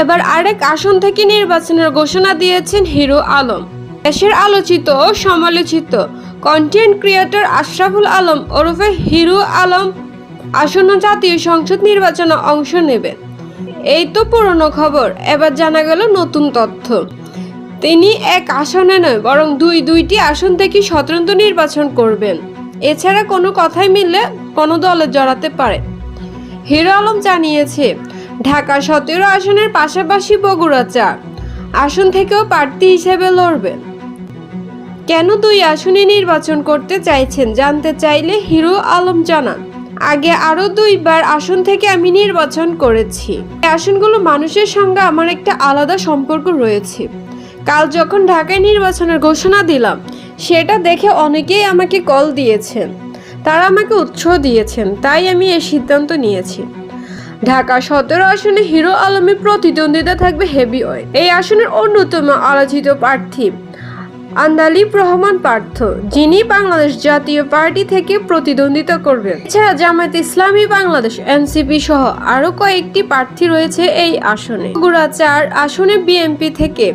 এবার আরেক আসন থেকে নির্বাচনের ঘোষণা দিয়েছেন হিরো আলম। দেশের আলোচিত ও সমালোচিত কন্টেন্ট ক্রিয়েটর আশরাফুল আলম ওরফে হিরো আলম আসন্ন জাতীয় সংসদ নির্বাচনে অংশ নেবেন। এই তো পুরনো খবর, এবার জানা গেল নতুন তথ্য। তিনি এক আসনে নয়, বরং দুই দুইটি আসন থেকে স্বতন্ত্র নির্বাচন করবেন। এছাড়া কোনো কথাই মিললে কোনো দলে জড়াতে পারে। হিরো আলম জানিয়েছে ঢাকা সতেরো আসনের পাশাপাশি বগুড়া চার আসন থেকেও প্রার্থী হিসেবে লড়বেন। কেন দুই আসনে নির্বাচন করতে চাইছেন জানতে চাইলে হিরো আলম জানান, আগে আরও দুইবার আসন থেকে আমি নির্বাচন করেছি। এই আসনগুলো মানুষের সঙ্গে আমার একটা আলাদা সম্পর্ক রয়েছে। কাল যখন ঢাকায় নির্বাচনের ঘোষণা দিলাম, সেটা দেখে অনেকেই আমাকে কল দিয়েছেন। তারা আমাকে উৎসাহ দিয়েছেন, তাই আমি এই সিদ্ধান্ত নিয়েছি। ঢাকা সতেরো আসনে হিরো আলমের প্রতিদ্বন্দ্বিতা থাকবে হেভি এই আসনের অন্যতম আলোচিত প্রার্থী আন্দালিব রহমান পার্থ, যিনি বাংলাদেশ জাতীয় পার্টি থেকে প্রতিদ্বন্দ্বিতা করবেন। এছাড়া জামায়াত ইসলামী বাংলাদেশ, এনসিপি সহ আরও কয়েকটি প্রার্থী রয়েছে এই আসনে। গুড়া চার আসনে বিএনপি থেকে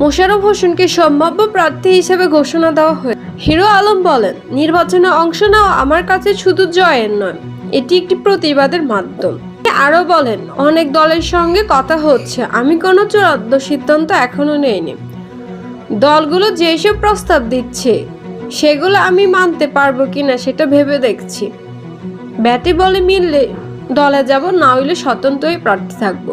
মোশাররফ হোসেনকে সম্ভাব্য প্রার্থী হিসেবে ঘোষণা দেওয়া হয়। হিরো আলম বলেন, নির্বাচনে অংশ নেওয়া আমার কাছে শুধু জয়ের নয়, এটি একটি প্রতিবাদের মাধ্যম। আরও বলেন, অনেক দলের সঙ্গে কথা হচ্ছে। আমি কোনো চূড়ান্ত সিদ্ধান্ত এখনও নেইনি। দলগুলো যেসব প্রস্তাব দিচ্ছে, সেগুলো আমি মানতে পারব কিনা সেটা ভেবে দেখছি। ব্যাটে বলে মিললে দলে যাব, না হইলে স্বতন্ত্রই প্রার্থী থাকব।